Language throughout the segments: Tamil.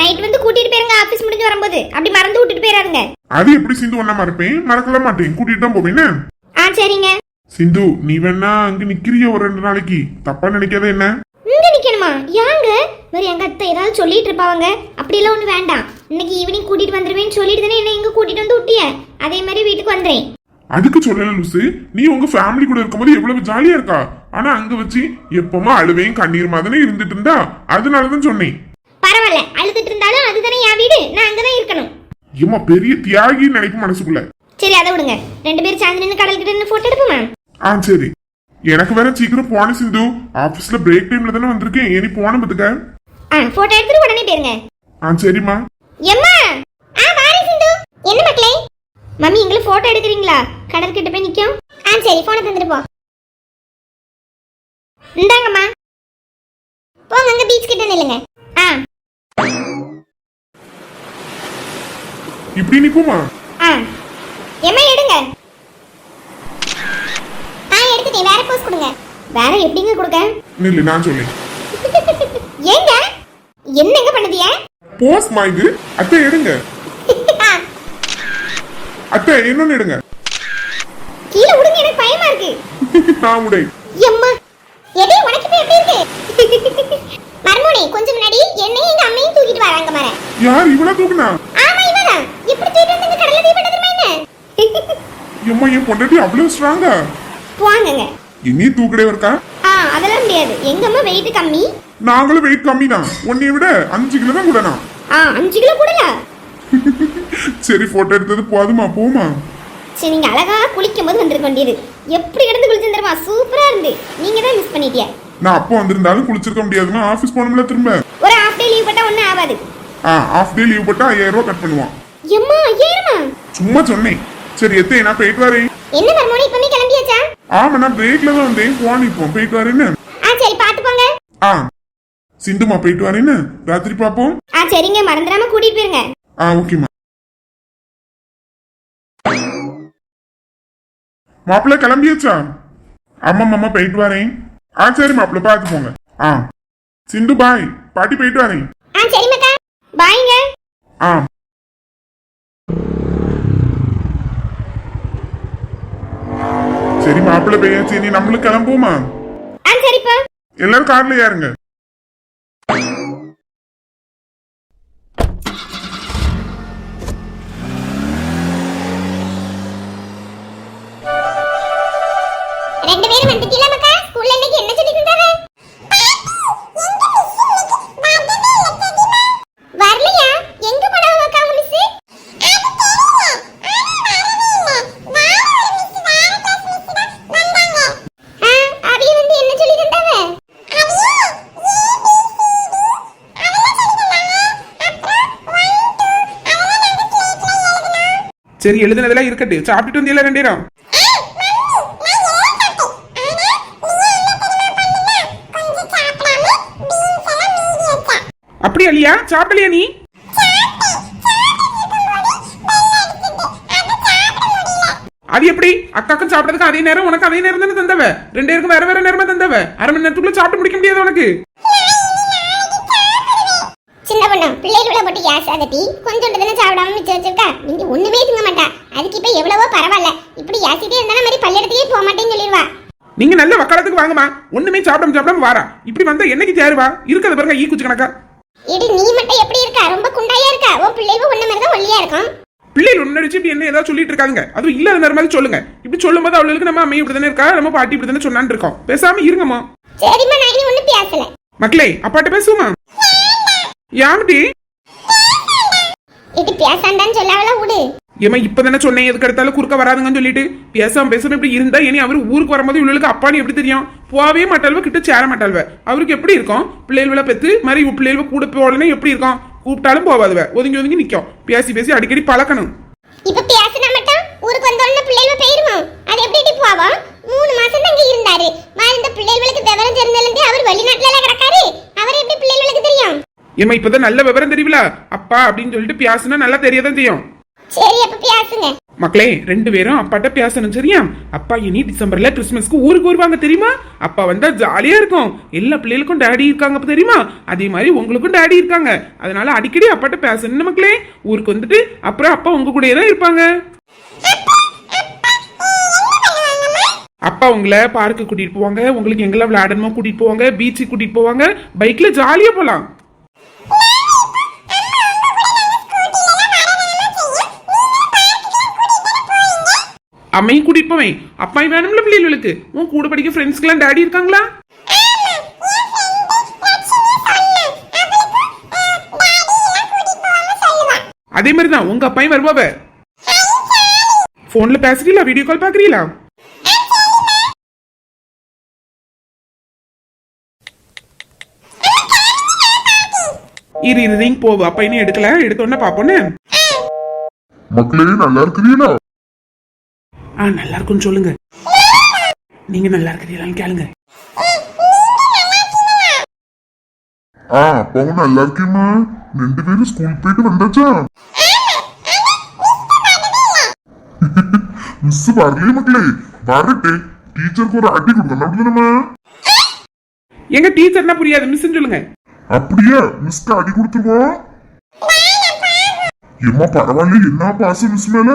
நைட் வந்து கூட்டிட்டு போயிருங்க ஆபீஸ் முடிஞ்சு வரும்போது. அப்படி மறந்து விட்டுட்டு போயிடாருங்க அது எப்படி சிந்து ஒன்னா மறப்பேன்? மறக்கல மாட்டேன். கூட்டிட்டு தான் போவேன்? ஆ சரிங்க. சிந்து நீ வேணா அங்க நிக்கிறிய ஒரு ரெண்டு நாளைக்கு. தப்பா நினைக்காத என்ன? இங்க நிக்கணுமா? யாங்க வேற எங்க அத்தை ஏதாவது சொல்லிட்டு இருப்பாங்க அப்படிலாம் ஒண்ணு வேண்டாம். இன்னைக்கு ஈவினிங் கூட்டிட்டு வந்துருவேன்னு சொல்லிட்டு தானே என்ன இங்க கூட்டிட்டு வந்து விட்டிய? அதே மாதிரி வீட்டுக்கு வந்துறேன் அதுக்கு சொல்லல லூசு. நீ உங்க ஃபேமிலி கூட இருக்கும்போது எவ்வளவு ஜாலியா இருக்கா? ஆனா அங்க வச்சு எப்பமா அழுவையும் கண்ணீர் மாதிரி இருந்துட்டு இருந்தா. அதனாலதான் சொன்னேன். பரவாயில்ல. அழுதுட்டு இருந்தாலும் அதுதானே என் வீடு. நான் அங்கதான் இருக்கணும். ஏமா பெரிய தியாகின்னு நினைக்கும் மனசுக்குள்ள. சரி அதை விடுங்க. ரெண்டு பேரும் சேர்ந்து நின்று கடல் கிட்ட நின்று போட்டோ எடுப்போமா? ஆ சரி. எனக்கு வேற சீக்கிரம் போன சிந்து. ஆபீஸ்ல பிரேக் டைம்ல தானே வந்திருக்கேன். இனி போன பத்துக்க. ஆ போட்டோ எடுத்துட்டு உடனே போயிருங்க. ஆ சரிம்மா. எம்மா! ஆ வாரி சிந்து. என்ன மக்களே? மம்மி எங்களை போட்டோ எடுக்கிறீங்களா? கடல் கிட்ட போய் நிக்கும். ஆ சரி போனை தந்துட்டு போ. இந்தாங்கம்மா. போங்க அங்க பீச் கிட்ட நில்லுங்க ஆ இப்படி நிக்குமா? எம்மா எடுங்க. ஆ எடுத்துட்டேன். வேற போஸ் கொடுங்க. வேற எப்படிங்க கொடுக்க? நில்லு நான் சொல்லேன் ஏங்க? என்னங்க பண்ணுதிய? போஸ் இது? அத்தை எடுங்க. அத்தை இன்னொன்னு எடுங்க. கீழே விடுங்க எனக்கு பயமா இருக்கு. நான் உடை. எம்மா. எடி உனக்கு இப்ப எப்படி இருக்கு? மர்மோனி கொஞ்சம் முன்னாடி என்னையும் எங்க அம்மையும் தூக்கிட்டு வராங்க மர யார் இவளா தூக்குனா? இவனா எப்படி தூக்கிட்டு வந்து இந்த கடல்ல தீ பண்ண தெரியுமா என்ன? எம்மா என் பொண்டாட்டி அவ்வளவு ஸ்ட்ராங்கா போவாங்கங்க இனி தூக்கடே இருக்கா? ஆ அதெல்லாம் முடியாது. எங்க அம்மா கம்மி? நாங்களும் வெயிட் கம்மி தான் உன்னைய விட அஞ்சு கிலோ தான் கூடனா ஆ அஞ்சு கிலோ கூடல? சரி போட்டோ எடுத்தது போதுமா போமா? சரி நீங்க அழகா குளிக்கும் போது வந்திருக்க வேண்டியது. எப்படி கிடந்து குளிச்சிருந்துருமா சூப்பரா இருந்து. நீங்க தான் மிஸ் பண்ணிட்டிய. நான் அப்போ வந்திருந்தாலும் குளிச்சிருக்க முடியாதுமா ஆபீஸ் போனோம்ல திரும்ப. ஒரு ஹாஃப் டே லீவ் போட்டா ஒன்றும் ஆகாது. ஆ ஆஃப் டே லீவ் போட்டா ஐயாயிரம் ரூபாய் கட் பண்ணுவான். எம்மா ஐயாயிரமா சும்மா சொன்னேன் சரி எத்தே நான் போயிட்டு வரேன். என்ன மர்மோனி இப்பமே கிளம்பியாச்சா? ஆமா நான் பிரேக்ல தான் வந்தேன். போன் இப்போ போயிட்டு வரேன்னு. ஆ சரி பார்த்து போங்க. ஆ. சிந்துமா போயிட்டு வரேன்னு. ராத்திரி பாப்போம். ஆ சரிங்க மறந்துடாம கூட்டிட்டு போயிருங்க. ஆ ஓகேம்மா. மாப்பிள்ள கிளம்பியாச்சா? ஆமா மாமா போயிட்டு வரேன். ஆ சரி மாப்பிள்ள பார்த்து போங்க. ஆ. சிந்து பாய். பாட்டி போயிட்டு வரேன். ஆ சரி மக்கா. பாய்ங்க. ஆ. சரி மாப்பிள்ள பையன் நீ நம்மளும் கிளம்புவோமா? ஆ சரிப்பா. எல்லாரும் கார்ல ஏறுங்க. சரி எழுதுனதெல்லாம் இருக்கட்டு சாப்பிட்டுட்டு வந்தியல ரெண்டு நேரம் அப்படியா இல்லையா சாப்பிடலையா நீ? அது எப்படி? அக்காக்கும் சாப்பிட்டதுக்கு அதே நேரம் உனக்கு அதே நேரம் தானே தந்தவ? ரெண்டு பேருக்கும் வேற வேற நேரமா தந்தவ? அரை மணி நேரத்துக்குள்ள சாப்பிட்டு முடிக்க முடியாது உனக்கு? சின்ன பொண்ணு பிள்ளைகளை போட்டு கேஸ் அதட்டி கொஞ்சோண்டு தானே சாப்பிடாம மிச்சம் வச்சிருக்கா? நீங்க ஒண்ணுமே திங்க மாட்டா. அதுக்கு இப்ப எவ்வளவோ பரவாயில்ல. இப்படி யாசிட்டே இருந்தா மாதிரி பள்ளியிடத்துக்கே போக மாட்டேன்னு சொல்லிடுவா. நீங்க நல்ல வக்காலத்துக்கு வாங்கம்மா. ஒண்ணுமே சாப்பிடாம சாப்பிடாம வாரா இப்படி வந்தா என்னைக்கு தேருவா? இருக்கிறத பாருங்க ஈ குச்சி கணக்கா. இடி நீ மட்டும் எப்படி இருக்கா? ரொம்ப குண்டாயா இருக்கா? உன் பிள்ளைவ ஒண்ணு மாதிரி தான் ஒல்லியா இருக்கும். பிள்ளைகள் முன்னாடி இப்படி என்ன ஏதாவது சொல்லிட்டு இருக்காங்க? அதுவும் இல்லாத மாதிரி சொல்லுங்க. இப்படி சொல்லும்போது அவளுக்கு நம்ம அம்மா இப்படி தானே இருக்கா? நம்ம பாட்டி இப்படி தானே சொன்னான்னு இருக்கோம். பேசாம இருங்கம்மா. சரிம்மா நான் இனி ஒண்ணும் பேசல. மக்களே அப்பாட்ட பேசுவோமா யாமிட்டி இடி பேசாண்டான்னு சொல்லாவல விடு. ஏமா இப்பதானே சொன்னேன் எதுக்கு எடுத்தாலும் குறுக்க வராதுங்கன்னு சொல்லிட்டு. பேசாம பேசாம இப்படி இருந்தா இனி அவர் ஊருக்கு வரும்போது இவளுக்கு அப்பான்னு எப்படி தெரியும்? போவே மாட்டாள்வ கிட்ட சேர மாட்டாள்வ. அவருக்கு எப்படி இருக்கும்? பிள்ளைகள பெத்து மாதிரி பிள்ளைகள கூட போடலன்னா எப்படி இருக்கும்? கூப்பிட்டாலும் போவாதுவ. ஒதுங்கி ஒதுங்கி நிக்கும். பேசி பேசி அடிக்கடி பழக்கணும். இப்ப பேசினா மட்டும் ஊருக்கு வந்தோடனே பிள்ளைவ போயிருமோ அது எப்படி போவோம்? மூணு மாசம் தான் இங்க இருந்தாரு. வாழ்ந்த பிள்ளைகளுக்கு விவரம் தெரிஞ்சிருந்து அவர் வெளிநாட்டுல கிடக்காரு. அவர் எப்படி தெரியும் ஏமா இப்பதான் நல்ல விவரம் தெரியல அப்பா அப்படின்னு சொல்லிட்டு பேசுனா நல்லா தெரியதான் செய்யும். சரி அப்ப பேசுங்க மக்களே ரெண்டு பேரும் அப்பாட்ட பேசணும் சரியா? அப்பா இனி டிசம்பர்ல கிறிஸ்மஸ்க்கு ஊருக்கு வருவாங்க தெரியுமா? அப்பா வந்தா ஜாலியா இருக்கும். எல்லா பிள்ளைகளுக்கும் டாடி இருக்காங்க அப்ப தெரியுமா? அதே மாதிரி உங்களுக்கும் டாடி இருக்காங்க. அதனால அடிக்கடி அப்பாட்ட பேசணும் மக்களே. ஊருக்கு வந்துட்டு அப்புறம் அப்பா உங்க கூடயே தான் இருப்பாங்க. அப்பா உங்களை பார்க்கு கூட்டிட்டு போவாங்க. உங்களுக்கு எங்கெல்லாம் விளையாடணுமோ கூட்டிட்டு போவாங்க. பீச்சுக்கு கூட்டிட்டு போவாங்க. பைக்ல ஜாலியா போலாம். அம்மையும் குடிப்பவன். அப்பாயும் வேணும்ல பிள்ளைகளுக்கு. உன் கூட படிக்க ஃப்ரெண்ட்ஸ்க்கெல்லாம் டாடி இருக்காங்களா? அதே மாதிரி தான் உங்க அப்பாயும் வருவாவ? போன்ல பேசுறீங்களா? வீடியோ கால் பாக்குறீங்களா இரு இரு ரிங் போவு அப்பா இன்னும் எடுக்கல. எடுத்தோன்னே பாப்போன்னு மக்களே நல்லா இருக்கிறீங்களா? ஆ நல்லா இருக்கும்னு சொல்லுங்க. நீங்க நல்லா இருக்கிறீங்களான்னு கேளுங்க. ஆ அப்பாவும் நல்லா இருக்கேம்மா. ரெண்டு பேரும் ஸ்கூல் போயிட்டு வந்தாச்சா? மிஸ் வரலையே மக்களே. வரட்டே டீச்சருக்கு ஒரு அடி கொடுக்கணும். அப்படிதானம்மா எங்க டீச்சர்னா புரியாது. மிஸ்ன்னு சொல்லுங்க. அப்படியா? மிஸ்க்கு அடி கொடுத்துருவோம். எம்மா பரவாயில்ல என்ன பாசம் மிஸ் மேல?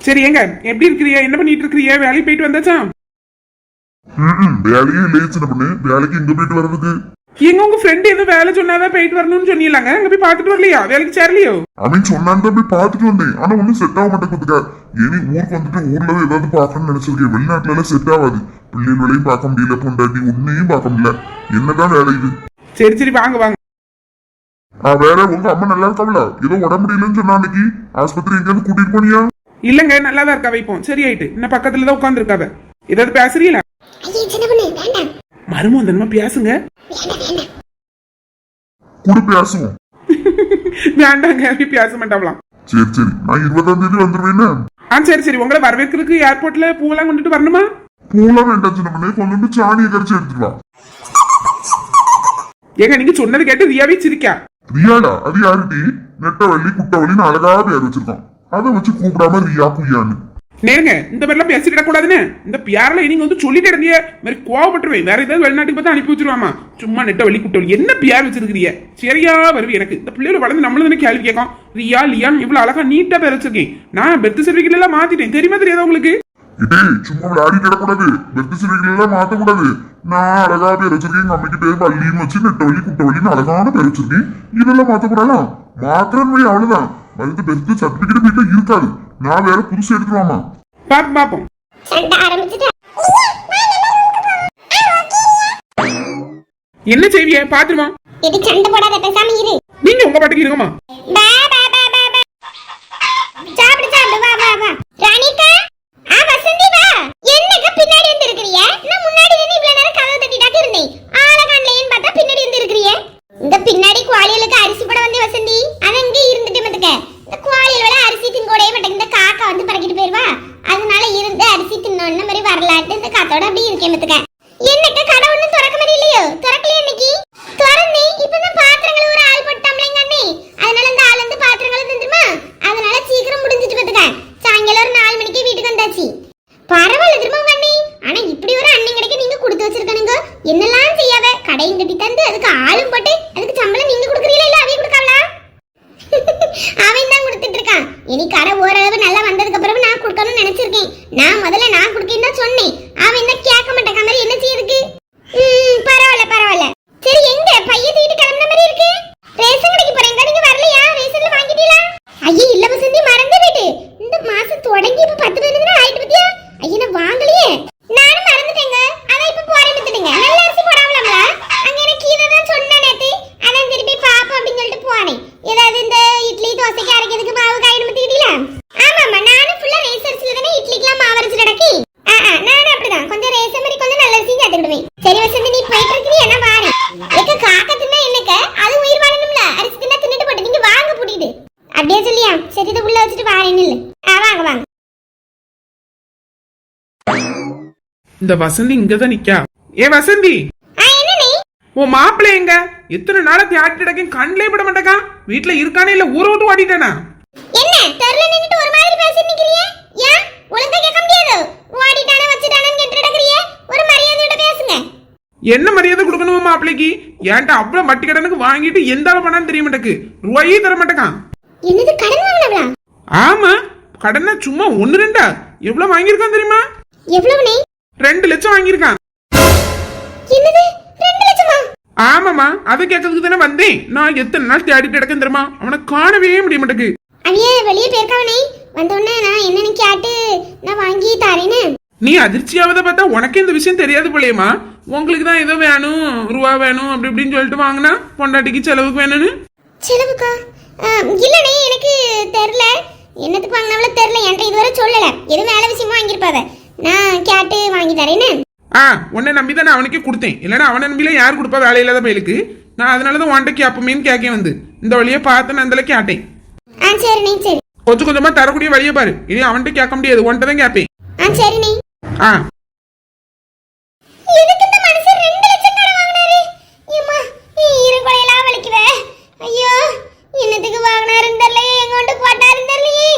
சரி எங்க எப்படி இருக்கிறியா? என்ன பண்ணிட்டு இருக்கிறியா? வேலைக்கு போயிட்டு வந்தாச்சா? ம் வேலையே இல்லையே சின்ன பொண்ணு. வேலைக்கு எங்க போயிட்டு வர்றதுக்கு? எங்க உங்க ஃப்ரெண்ட் ஏதோ வேலை சொன்னாதான் போயிட்டு வரணும்னு சொன்னீங்களாங்க? அங்க போய் பாத்துட்டு வரலையா? வேலைக்கு சேரலையோ? அவன் சொன்னான் போய் பார்த்துட்டு வந்தேன். ஆனா ஒன்னும் செட் ஆக மாட்டேங்குதுக்கா இனி ஊருக்கு வந்துட்டு ஊர்ல ஏதாவது பார்க்கணும்னு நினைச்சிருக்கேன். வெளிநாட்டுல எல்லாம் செட் ஆகாது. பிள்ளைகள் வேலையும் பார்க்க முடியல பொண்டாட்டி உன்னையும் பார்க்க முடியல. என்னதான் வேலை இது? சரி சரி வாங்க வாங்க. வேற உங்க அம்மா நல்லா இருக்காங்களா? ஏதோ உடம்பு முடியலன்னு சொன்னா அன்னைக்கு ஆஸ்பத்திரி எங்கேயாவது கூட்டிட்டு போனியா? இல்லங்க நல்லா தான் இருக்கா வைப்போம் சரி ஆயிட்டு இன்னும் பக்கத்துல தான் உட்கார்ந்து இருக்காவ ஏதாவது பேசுறீங்களா? ஐயே சின்ன பொண்ணு வேண்டாம். மருமம் தன்மா பேசுங்க. வேண்டாம் வேண்டாம். கூட பேசுவோம். வேண்டாங்க அப்படி பேச மாட்டாங்களாம் சரி சரி. நான் இருபதாம் தேதி வந்துருவேன்னு ஆ சரி சரி. உங்களை வரவேற்கிறதுக்கு ஏர்போர்ட்ல பூவெல்லாம் கொண்டுட்டு வரணுமா? பூலாம் வேண்டாம் சின்ன பண்ணி. கொண்டு சாணியை கரைச்சி எடுத்துட்டு வா ஏங்க நீங்க சொன்னது கேட்டு ரியாவே சிரிக்கா. ரியாடா? அது யாருடி? நெட்டவள்ளி குட்டவள்ளின்னு அழகா பேர் வச்சிருக்கான். அதை வச்சு கூப்பிடாம ரியா குய்யான்னு நேருங்க இந்த மாதிரிலாம் பேசிக்கிட கூடாதுன்னு இந்த பியாரில் நீங்க வந்து சொல்லிட்டு இருந்தீங்க. மாதிரி கோவப்பட்டுருவேன். வேற ஏதாவது வெளிநாட்டுக்கு பார்த்து அனுப்பி வச்சிருவாமா? சும்மா நெட்ட வழி குட்டவழி என்ன பியார் வச்சிருக்கிறீங்க? சரியா வருவி எனக்கு. இந்த பிள்ளையோட வளர்ந்து நம்மளும் தானே கேள்வி கேட்கும். ரியா லியான் இவ்வளவு அழகா நீட்டா பேர் வச்சிருக்கேன் நான் பெர்த் சர்டிபிகேட் எல்லாம் மாத்திட்டேன். தெரியுமா தெரியாதா உங்களுக்கு? இதே சும்மா விளையாடிட்டு கிடக்கூடாது. பெர்த் சர்டிபிகேட் எல்லாம் மாத்தக்கூடாது. நான் அழகா பேர் வச்சிருக்கேன். எங்க அம்மைக்கு பேர் வள்ளின்னு வச்சு நெட்டவள்ளி குட்டவள்ளின்னு அழகான பேர் வச்சிருக்கேன். இதெல்லாம் மாத்தக்கூடாதா? மாத்திரன் வை அவ்வளவுதான். வந்து பெர்த் சர்டிபிகேட் வீட்டுல இருக்காது. நான் வேற புதுசு எடுத்துருவாமா பாப்போம். பாப்போம் என்ன செய்விய? பாத்துருவோம் இது சண்டை போடாத பேசாம இரு. நீங்க உங்க பாட்டுக்கு இருங்கம்மா பா பா பா பா பா சாப்பிடு சாப்பிடு வா வா வா ராணிகா ஆ வசந்தி வா என்னக்கா பின்னாடி வந்து இருக்கறிய நான் முன்னாடி நின்னு இவ்வளவு நேரம் கதவு தட்டிட்டாக்க இருந்தேன் ஆள காணலையேன்னு பார்த்தா பின்னாடி வந்து இருக்கறிய இந்த பின்னாடி குவாலியலுக்கு அரிசி போட வந்து வசந்தி அது அங்கே இருந்துட்டு மத்துக்க இந்த குவாலியல் வேலை அரிசி திங்கோடவே மாட்டேங்க இந்த காக்கா வந்து பறக்கிட்டு போயிருவா அதனால இருந்து அரிசி தின்னோன்ன மாதிரி வரலான்ட்டு இந்த காத்தோட அப்படியே இருக்கேன் மத்துக்க என்னக்கா கடை ஒண்ணும் திறக்க மாதிரி இல்லையோ திறக்கலையே இன்னைக்கு திறந்தேன் இப்பதான் பாத்திரங்கள் ஒரு ஆள் போட்டாம்லேங்க அண்ணே அதனால இந்த ஆள் வந்து பாத்திரங்களை தந்துருமா அதனால சீக்கிரம் முடிஞ்சிட்டு பார்த்துக்க சாயங்காலம் ஒரு நாலு மணிக்கு வீட்டுக்கு வந்தாச்சு பரவாயில்ல திரும்ப உங்க அண்ணே ஆனா இப்படி ஒரு அண்ணன் கிடைக்க நீங்க கொடுத்து வச்சிருக்கணுங்க என்னெல்லாம் செய்யாத? கடையும் கட்டி தந்து அதுக்கு ஆளும் போட்டு அதுக்கு சம்பளம் நீங்க கொடுக்குறீங்களா இல்ல அவைய கொடுக்காவளா அவன் தான் கொடுத்துட்டு இருக்கான் இனி கடை ஓரளவு நல்லா வந்ததுக்கு அப்புறம் நான் கொடுக்கணும்னு நினைச்சிருக்கேன் நான் முதல்ல நான் கொடுக்கேன்னு தான் சொன்னேன் அவன் என்ன கேட்க மாட்டேங்க மாதிரி என்ன செய்யுதுக்கு ம், பரவாயில்ல பரவாயில்ல சரி எங்க பையன் தூக்கிட்டு கிளம்புன மாதிரி இருக்கு ரேஷன் கடைக்கு போறேங்க நீங்க வரலையா ரேஷன்ல வாங்கிட்டீங்களா ஐயே இல்ல வசந்தி மறந்து போயிட்டு இந்த மாசம் தொடங்கி இப்ப பத்து பதினஞ்சு நாள் ஆயிட்டு பத்தியா ஐயா நான் வாங்கலையே நானும் மறந்துட்டேங்க அதான் இப்ப போறேன் பத்துட்டீங்க நல்ல அரிசி போடாமலாம்ல அங்க எனக்கு இதை தான் சொன்ன நேத்து அதான் திருப்பி பாப்போம் அப்படின்னு சொல்லிட்டு போனேன் ஏதாவது இந்த இட்லி தோசைக்கு அரைக்கிறதுக்கு மாவு காய் பத்திக்கிட்டீங்களா ஆமாமா நானும் ஃபுல்லா ரேஸ் அரிசியில தானே இட்லிக்கெல்லாம் மாவு அரைச்சு கிடக்கி ஆ, ஆ, நானும் அப்படிதான் கொஞ்சம் ரேசன் மாதிரி கொஞ்சம் நல்ல அரிசியும் சேர்த்துக்கிடுவேன் சரி வசந்தி நீ போயிட்டு இருக்கிறீ என்ன வாரு எக்க காக்க தின்னா என்னக்க அது உயிர் வாழணும்ல அரிசி தின்னா தின்னுட்டு போட்டு நீங்க வாங்க பூட்டிட்டு அப்படியே சொல்லியா சரி இதை உள்ள வச்சுட்டு வாரேன்னு இல்ல ஆ வாங்க வாங்க இந்த வசந்தி இங்கதான் நிக்கா. ஏ வசந்தி! உன் மாப்பிள்ளை எங்க? எத்தனை நாளா தியாட்டி கிடக்கேன் கண்ணிலே விட மாட்டேக்கா. வீட்டுல இருக்கானே இல்ல ஊரை விட்டு ஓடிட்டானா? என்ன தெருல நின்னுட்டு ஒரு மாதிரி பேசுறீங்க பேசி நிக்கிறியே ஏன்? ஒழுங்கா கேட்க முடியாது. ஓடிட்டானே வச்சுட்டானேன்னு கேட்டு கிடக்குறியே? ஒரு மரியாதையோட பேசுங்க. என்ன மரியாதை கொடுக்கணுமா மாப்பிள்ளைக்கு? ஏன்டா அவ்வளவு மட்டி கடனுக்கு வாங்கிட்டு எந்த அளவு பண்ணான்னு தெரிய மாட்டேக்கு? ரூபாயே தர மாட்டேக்கான் என்னது கடன் வாங்கினவளா? ஆமா கடனை சும்மா ஒன்னு ரெண்டா? எவ்வளவு வாங்கியிருக்கான் தெரியுமா? எவ்வளவு நெய் ரெண்டு லட்சம் வாங்கியிருக்கான் என்னது? ரெண்டு லட்சமா? ஆமாமா அதை கேட்கறதுக்கு தானே வந்தேன். நான் எத்தனை நாள் தேடிட்டு கிடக்கேன் தெரியுமா? அவனை காணவே முடிய மாட்டேக்கு அவிய வெளியே போயிருக்கவனே. வந்தோடனே நான் என்னன்னு கேட்டு நான் வாங்கி தரேன்னு. நீ அதிர்ச்சியாவதை பார்த்தா உனக்கு இந்த விஷயம் தெரியாது போலயேமா உங்களுக்கு தான் ஏதோ வேணும் ரூபா வேணும் அப்படி இப்படின்னு சொல்லிட்டு வாங்கினா பொண்டாட்டிக்கு செலவுக்கு வேணும்னு? செலவுக்கா? இல்லனே எனக்கு தெரியல. என்னத்துக்கு வாங்கினாவளோ தெரியல. என்கிட்ட இதுவரை சொல்லல. எதுவும் வேலை விஷயமா வாங்கியிருப்பாத. நான் கேட்டு வாங்கி தரேன்னு ஆ உன்னை நம்பி தான் அவனுக்கே கொடுத்தேன். இல்லைன்னா அவனை நம்பில யார் கொடுப்பா வேலையில்லாத பயலுக்கு? நான் அதனால தான் உன்ட்ட கேப்பமேன்னு கேட்கேன் வந்து. இந்த வழியை பார்த்து நான் இதில் கேட்டேன். ஆ சரி நீ சரி. கொஞ்சம் கொஞ்சமா தரக்கூடிய வழியை பாரு. இனி அவன்கிட்ட கேட்க முடியாது. உன்கிட்ட தான் கேட்பேன். ஆ சரி நீ. ஆ. ஐயோ என்னத்துக்கு வாங்கினாருந்தல்லையே எங்கொண்டு போட்டாருந்தல்லையே